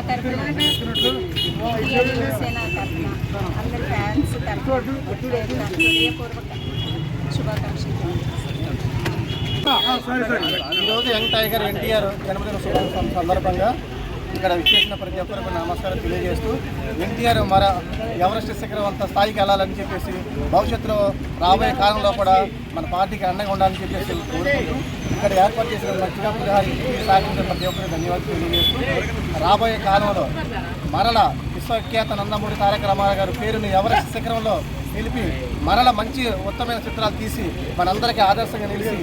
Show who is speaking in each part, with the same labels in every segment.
Speaker 1: జయంతి తరఫున ఎన్టీఆర్ తరఫున అందరి ఫ్యాన్స్ తరఫున హృదయపూర్వక శుభాకాంక్షలు
Speaker 2: ఈరోజు యంగ్ టైగర్ ఎన్టీఆర్ జన్మదిన శుభ సందర్భంగా ఇక్కడ విచ్చేసిన ప్రతి ఒక్కరికి నమస్కారం తెలియజేస్తూ ఎన్టీఆర్ మన ఎవరెస్ట్ శిఖరం అంత స్థాయికి వెళ్ళాలని చెప్పేసి భవిష్యత్తులో రాబోయే కాలంలో కూడా మన పార్టీకి అండగా ఉండాలని చెప్పేసి కోరుకుంటూ ఇక్కడ ఏర్పాటు చేసిన మంచిగా పులిహారి సాగించిన ప్రతి ఒక్కరికి ధన్యవాదాలు తెలియజేస్తూ రాబోయే కాలంలో మరల విశ్వఖ్యాత నందమూరి తారక రామారావు గారి పేరుని ఎవరెస్ట్ శిఖరంలో నిలిపి మరల మంచి ఉత్తమైన చిత్రాలు తీసి మనందరికీ ఆదర్శంగా నిలిచి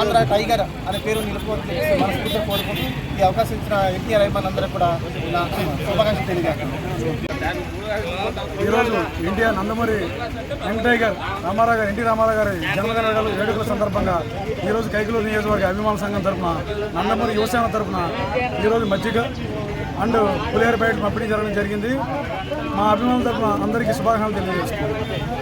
Speaker 2: ఆంధ్ర టైగర్ అనే పేరు నిలుపుకోవాలని మనస్ఫూర్తిగా కోరుకుంటూ ఈ అవకాశం ఇచ్చిన ఎన్టీఆర్ అభిమానులందరూ కూడా నా శుభాకాంక్షలు తెలియజేస్తాను.
Speaker 3: ఈరోజు India Nandamuri young tiger Rama Rao గారు ఎన్టీ రామారావు గారి జన్మదిన వేడుకల- సందర్భంగా ఈరోజు కైకులూరు నియోజకవర్గ అభిమాన సంఘం తరఫున నందమూరి యువసేన తరఫున ఈరోజు మజ్జిగ అండ్ పులిహేరపేట పంపిణీ జరగడం జరిగింది. మా అభిమానుల తరఫున అందరికీ శుభాకాంక్షలు తెలియజేస్తున్నాను